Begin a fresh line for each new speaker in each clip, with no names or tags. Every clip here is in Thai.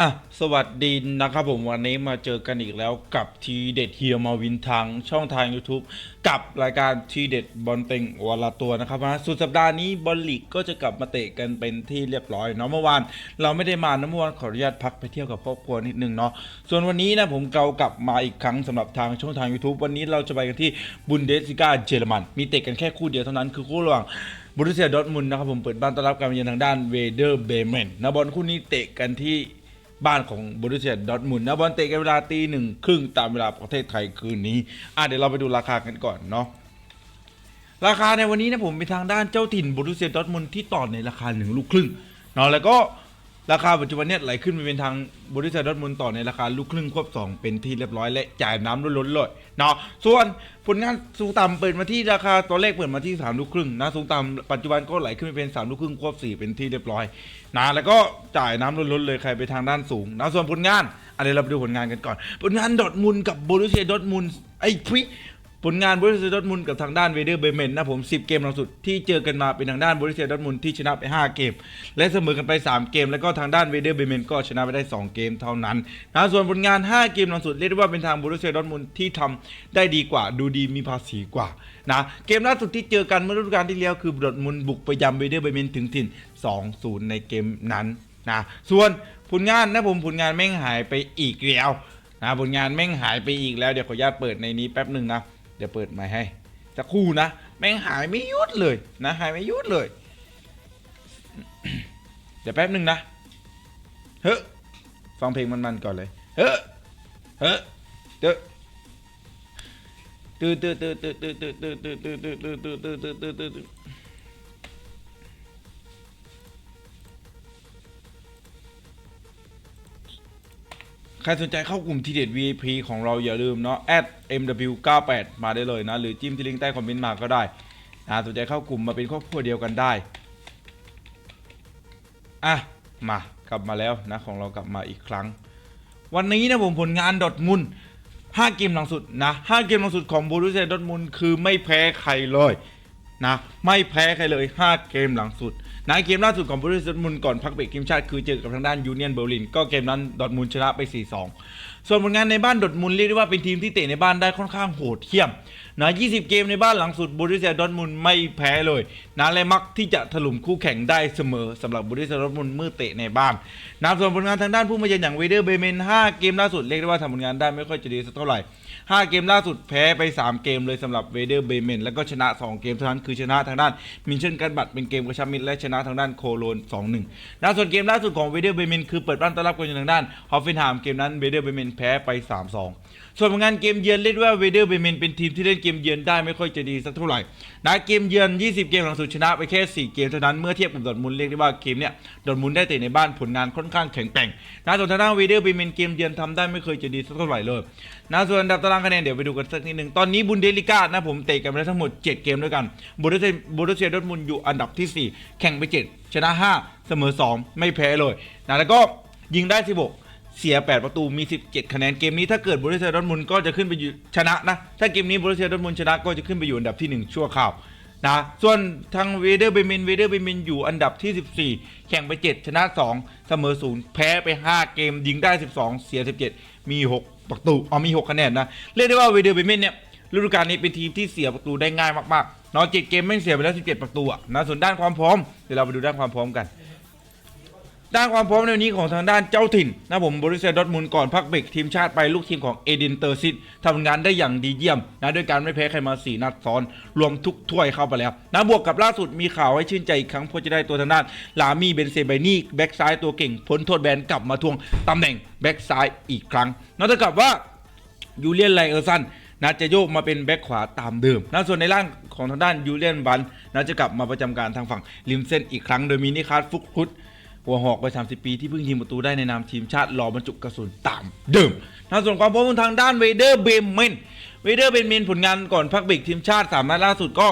อะสวัสดีนะครับผมวันนี้มาเจอกันอีกแล้วกับทีเด็ดเฮียมาวินทางช่องทาง YouTube กับรายการทีเด็ดบอลเต็งวันละตัวนะครับนะสุดสัปดาห์นี้บอลลีกก็จะกลับมาเตะกันเป็นที่เรียบร้อยเนาะเมื่อวาน เราไม่ได้มานะเมื่อวานขออนุญาตพักไปเที่ยวกับครอบครัวนิดนึงเนาะส่วนวันนี้นะผมเกากลับมาอีกครั้งสำหรับทางช่องทาง YouTube วันนี้เราจะไปกันที่บุนเดสลิกาเยอรมัน มีเตะกันแค่คู่เดียวเท่านั้นคือคู่ระหว่างบรูเซียดอร์ทมุนนะครับผมเปิดบ้านต้อนรับการมาเยือนทางด้านเวเดอร์เบเมนนะบอลคู่นี้เตะกันที่ บ้านของบรูเซียดอทมุนนะบอลเตะกันเวลาตีหนึ่งครึ่งตามเวลาประเทศไทยคืนนี้อะเดี๋ยวเราไปดูราคากันก่อนเนาะราคาในวันนี้นะผมไปทางด้านเจ้าถิ่นบรูเซียดอทมุนที่ต่อในราคาหนึ่งลูกครึ่งเนาะแล้วก็ ราคาปัจจุบันเนี่ยไหลขึ้นไปเป็นทางบรูเซียดอร์ทมุนต่อในราคาลูกครึ่งควบสองเป็นที่เรียบร้อยและจ่ายน้ำล้นๆเลยเนาะส่วนผลงานสูงต่ำเปิดมาที่ราคาตัวเลขเปิดมาที่ 3 ลูกครึ่งนะสูงต่ำปัจจุบันก็ไหลขึ้นไปเป็น 3 ลูกครึ่งควบ 4 เป็นที่เรียบร้อยนะแล้วก็จ่ายน้ำล้นๆเลยใครไปทางด้านสูงนะส่วนผลงานอันนี้เราไปดูผลงานกันก่อน ผลงานดอทมุนกับบรุเซียดอร์ทมุนไอ้พิ ผลงานบริเซียดอทมุนกับทางด้านเวเดอร์เบเมนนะผม 10 เกมหลังสุดที่เจอกันมาเป็นทางด้านบริเซียดอทมุนที่ชนะไป 5 เกม และเสมอกันไป 3 เกม แล้วก็ทางด้านเวเดอร์เบเมนก็ชนะไปได้ 2 เกมเท่านั้นนะส่วนผลงาน 5 เกมหลังสุดเรียกได้ว่าเป็นทางบริเซียดอทมุนที่ทำได้ดีกว่าดูดีมีภาษีกว่านะเกมล่าสุดที่เจอกันเมื่อฤดูกาลที่แล้วคือดอทมุนบุกไปยำเวเดอร์เบเมนถึงถิ่น 2-0 ในเกมนั้นนะส่วนผลงานนะผมผลงานแม่งหายไปอีกแล้วนะผลงานแม่งหายไปอีกแล้วเดี๋ยวขออนุญาตเปิดในนี้แป๊บหนึ่งนะ เดี๋ยวเปิดใหม่ให้จะคู่นะ แม่งหายไม่ยุดเลยนะ หายไม่ยุดเลย เดี๋ยวแป๊บหนึ่งนะ เฮ้ยฟังเพลงมันๆก่อนเลย เฮ้ยเฮ้ยเด้อตื้อตื้อตื้อตื้อตื้อตื้อตื้อตื้อตื้อตื้อตื้อตื้อ ใครสนใจเข้ากลุ่มทีเด็ด VIP ของเราอย่าลืมเนาะ @mw98 มาได้เลยนะ หรือจิ้มที่ลิงก์ใต้คอมเมนต์มาก็ได้นะสนใจเข้ากลุ่มมาเป็นครอบครัวเดียวกันได้อะมากลับมาแล้วนะของเรากลับมาอีกครั้ง วันนี้นะผมผลงานดอทมุน5เกมหลังสุดนะ5เกมหลังสุดของบูรุเซดอทมุนคือไม่แพ้ใครเลยนะไม่แพ้ใครเลย 5 เกมหลังสุด นะเกมล่าสุดของบริษัทมุนก่อนพักเบรกทีมชาติคือเจอกับทางด้านยูเนียนเบอร์ลินก็เกมนั้นดอทมุนชนะไป 4-2 ส่วนผลงานในบ้านดอทมุนเรียกได้ว่าเป็นทีมที่เตะในบ้านได้ค่อนข้างโหดเหี้ยมนะ20 เกมในบ้านหลังสุดบูรุเซียดอทมุนไม่แพ้เลยนะและมักที่จะถล่มคู่แข่งได้เสมอสำหรับบูรุเซียดอทมุนเมื่อเตะในบ้านนะส่วนผลงานทางด้านผู้มาเยือนอย่างเวเดอร์เบเมน 5 เกมล่าสุดเรียกได้ว่าทำผลงานได้ไม่ค่อยจะดีสักเท่าไหร่ 5 เกมล่าสุดแพ้ไป 3 เกมเลยสำหรับเวเดอร์เบเมนแล้วก็ชนะ 2 เกมเท่านั้นคือชนะทางด้านมินเชนกันบัตเป็นเกมกระชับมิตรและชนะทางด้านโคโลน 2-1นะส่วนเกมล่าสุดของเวเดอร์เบเมนคือเปิดบ้านต้อนรับกันอยู่ทางด้านฮอฟเฟนไฮม์เกมนั้นเวเดอร์เบเมนแพ้ไป 3-2 ส่วนผลงานเกมเยือนเรียกได้ว่าเวเดอร์เบเมนเป็นทีมที่เล่นเกมเยือนได้ไม่ค่อยจะดีสักเท่าไหร่นะเกมเยือน 20 เกมหลังสุดชนะไปแค่ 4 เกมเท่านั้นเมื่อเทียบกับดอร์ทมุนเรียกได้ว่าเกมเนี้ยดอร์ทมุนได้เตะในบ้านผลงานค่อนข้างแข็งแกร่งนะส่วนทางด้านเวเดอร์เบเมนเกมเยือนทำได้ไม่เคยจะดีสักเท่าไหร่เลยนะส่วนอันดับตารางคะแนนเดี๋ยวไปดูกันสักนิดหนึ่งตอนนี้บุนเดลิก้านะผมเตะกันไปแล้วทั้งหมด 7 เกมด้วยกันบูรุเซียบูรุเซียดอร์ทมุนอยู่อันดับทีสี่ 4 แข่งไป 7 ชนะ 5 เสมอ 2 ไม่แพ้เลยนะแล้วก็ยิงได้ 16 เสีย 8 ประตูมี 17 คะแนนเกมนี้ถ้าเกิดบรูเซียดอทมุนก็จะขึ้นไปอยู่ชนะนะ ถ้าเกมนี้บรูเซียดอทมุนชนะก็จะขึ้นไปอยู่อันดับที่ 1 ชั่วคราวนะส่วนทางเวเดอร์เบมินเวเดอร์เบมินอยู่อันดับที่ 14 แข่งไป 7 ชนะ 2 เสมอ 0 แพ้ไป 5 เกมยิงได้ 12 เสีย 17 มี 6 ประตูอ๋อมี 6 คะแนนนะ เรียกได้ว่าเวเดอร์เบมินเนี่ยฤดูกาลนี้เป็นทีมที่เสียประตูได้ง่ายมากๆเนาะ7เกมไม่งเสียไปแล้ว 17 ประตูอะนะส่วนด้านความพร้อมเดี๋ยวเราไปดูด้านความพร้อมกัน ด้านความพร้อมในวันนี้ของทางด้านเจ้าถิ่นนะผมบริเซียดอร์ทมุนก่อนพักเบรกทีมชาติไปลูกทีมของเอดินเตอร์ซิตทำงานได้อย่างดีเยี่ยมนะด้วยการไม่แพ้ใครมา 4 นัดซ้อน รวมทุกถ้วยเข้าไปแล้วนะบวกกับล่าสุดมีข่าวให้ชื่นใจอีกครั้งเพราะจะได้ตัวทางด้านลามีเบนเซไบนี่แบ็กซ้ายตัวเก่งพ้นโทษแบนกลับมาทวงตำแหน่งแบ็กซ้ายอีกครั้งนอกจากว่ายูเลียนไลเออร์สันนะจะโยกมาเป็นแบ็คขวาตามเดิมนะส่วนในร่างของทางด้านยูเลียนบันนะจะกลับมาประจำการทางฝั่งริมเส้นอีกครั้ง โดยมีนิคาร์ฟุกฮุด หัวหอกวัย30 ปีที่เพิ่งยิงประตูได้ในนามทีมชาติรอบรรจุกระสุนตามเดิมนะส่วนความพร้อมทางด้านเวเดอร์เบมเมน เวเดอร์เบมเมนผลงานก่อนพักเบรกทีมชาติสามนัดล่าสุดก็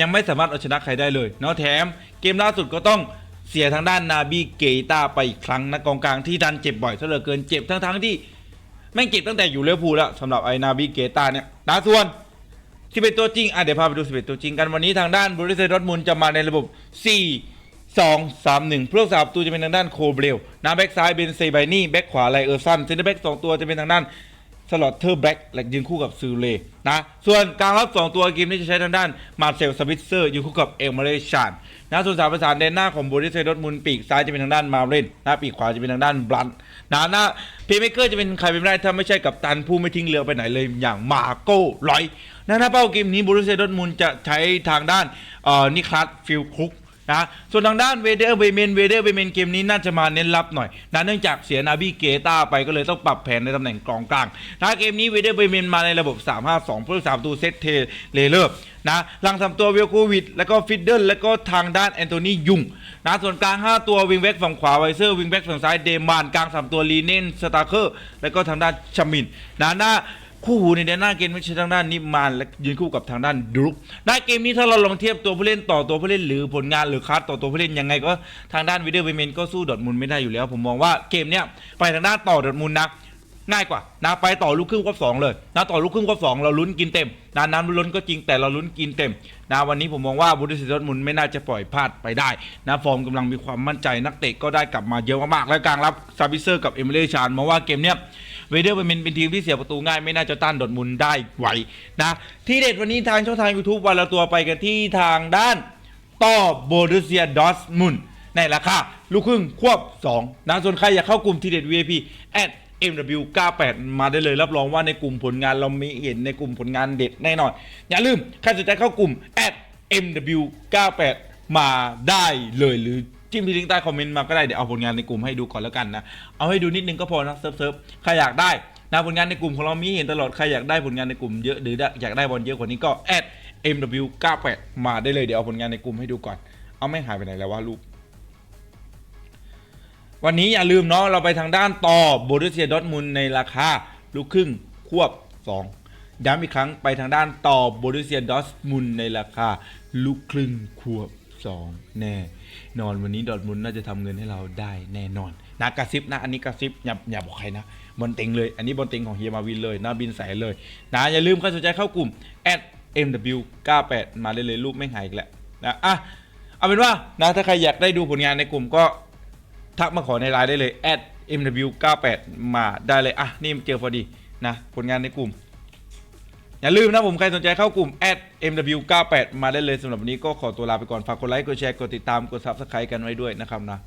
ยังไม่สามารถเอาชนะใครได้เลยเนาะแถมเกมล่าสุดก็ต้องเสียทางด้านนาบีเกตาไปอีกครั้งนะกองกลางที่ดันเจ็บบ่อยซะเหลือเกินเจ็บทั้งทั้งที่แม่งเก็บตั้งแต่อยู่เลี้ยวภูแล้วสำหรับไอ้นาบิเกตาเนี่ยนะส่วนที่เป็นตัวจริงอะเดี๋ยวพาไปดูสิบเอ็ดตัวจริงกันวันนี้ทางด้านบริษัทดอร์ทมุนจะมาในระบบ4 สองสามหนึ่งผู้รักษาประตูจะเป็นทางด้านโคเบลนะแบ็กซ้ายเป็นเซบายนี่แบ็กขวาไลเออร์สันเซนเตอร์แบ็กสองตัวจะเป็นทางด้านสลอตเทอร์แบ็กและยืนคู่กับซูเลนะส่วนกลางรับ 2 ตัวเกมนี้จะใช้ทางด้านมาเซลสวิตเซอร์ยืนคู่กับเอเมเรชานนะส่วนสามประสานแดนหน้าของโบริสเซดอร์ทมุนปีกซ้ายจะเป็นทางด้านมาเรนนะปีกขวาจะเป็นทางด้านบลันนะหน้าเพย์เมเกอร์จะเป็นใครไปไม่ได้ถ้าไม่ใช่กับตันผู้ไม่ทิ้งเรือไปไหนเลยอย่างมาโก้ลอยนะถ้าเป้าเกมนี้โบริสเซดอร์ทมุนจะใช้ทางด้านเอ่อนิคลัสฟิลคุก นะส่วนทางด้านเวเดอร์เบเมนเวเดอร์เบเมนเกมนี้น่าจะมาเน้นรับหน่อยนะเนื่องจากเสียนาบิเกต้าไปก็เลยต้องปรับแผนในตำแหน่งกองกลางนะเกมนี้เวเดอร์เบเมนมาในระบบ 3-5-2ผู้รักษาประตูเซตเทเลเลอร์นะหลังสามตัวเวลโควิด แล้วก็ฟิดเดิลแล้วก็ทางด้านแอนโทนียุงนะส่วนกลาง 5 ตัววิงแบ็กฝั่งขวาไวเซอร์วิงแบ็กฝั่งซ้ายเดมานกลางสามตัวลีเนนสตาร์เคอร์แล้วก็ทางด้านชมินนะหน้า คู่หูในแดนหน้าเกมไม่ใช่ทางด้านนิมานและยืนคู่กับทางด้านดรุกหน้าเกมนี้ถ้าเราลองเทียบตัวผู้เล่นต่อตัวผู้เล่นหรือผลงานหรือคัดต่อตัวผู้เล่นยังไงก็ทางด้านวิดเดอร์เวเมนก็สู้ดอร์ทมุนไม่ได้อยู่แล้ว ผมมองว่าเกมเนี้ยไปทางด้านต่อดอร์ทมุนนะง่ายกว่านะไปต่อลูกครึ่งควบสองเลยนะต่อลูกครึ่งควบสองเราลุ้นกินเต็มนะน้ำลุ้นก็จริงแต่เราลุ้นกินเต็มนะวันนี้ผมมองว่าบูริสดอร์ทมุนไม่น่าจะปล่อยพลาดไปได้นะฟอร์มกำลังมีความมั่นใจนักเตะก็ได้กลับมาเยอะมากๆและกลางรับซาบิเซอร์กับเอมิเลชานมองว่าเกมเนี้ย เวเดอร์เป็นเป็นทีมที่เสียประตูง่าย ไม่น่าจะต้านดอทมุนได้ไหวนะ ที่เด็ดวันนี้ทางช่องทาง YouTube วันละตัวไปกันที่ทางด้านต่อโบรุเซียดอสมุนในราคาลูกครึ่งควบ 2นะส่วนใครอยากเข้ากลุ่มทีเด็ด VIP at MW98 มาได้เลยรับรองว่าในกลุ่มผลงานเรามีเห็นในกลุ่มผลงานเด็ดแน่นอน อย่าลืมใครสนใจเข้ากลุ่ม at MW98 มาได้เลยหรือ จิ้มที่ลิงก์ใต้คอมเมนต์มาก็ได้เดี๋ยวเอาผลงานในกลุ่มให้ดูก่อนแล้วกันนะเอาให้ดูนิดนึงก็พอนะเซิร์ฟเซิฟใครอยากได้นะผลงานในกลุ่มของเรามีเห็นตลอดใครอยากได้ผลงานในกลุ่มเยอะหรืออยากได้บอลเยอะกว่านี้ก็แอด MW98 มาได้เลยเดี๋ยวเอาผลงานในกลุ่มให้ดูก่อน เอาไม่หายไปไหนแล้ววะลูกวันนี้อย่าลืมเนาะเราไปทางด้านต่อโบรุเซียดอทมุนในราคาลูกครึ่งควบ 2 ย้ำอีกครั้งไปทางด้านต่อโบรุเซียดอทมุนในราคาลูกครึ่งควบ 2 แน่ นอนวันนี้ดอทมุนน่าจะทำเงินให้เราได้แน่นอนนะกระซิบนะ อันนี้กระซิบอย่าอย่าบอกใครนะบอลเต็งเลย อันนี้บอลเต็งของเฮียมาวินเลยนะบินใส่เลยนะอย่าลืมใครสนใจเข้ากลุ่ม @mw98 มาเลยเลยรูปไม่หายอีกแล้วนะอะเอาเป็นว่านะถ้าใครอยากได้ดูผลงานในกลุ่มก็ทักมาขอในไลน์ได้เลย @mw98 มาได้เลยอะนี่เจอพอดีนะผลงานในกลุ่ม อย่าลืมนะผมใครสนใจเข้ากลุ่ม @mw98 มาได้เลยสำหรับวันนี้ก็ขอตัวลาไปก่อนฝากกดไลค์กดแชร์กดติดตามกด subscribe กันไว้ด้วยนะครับนะ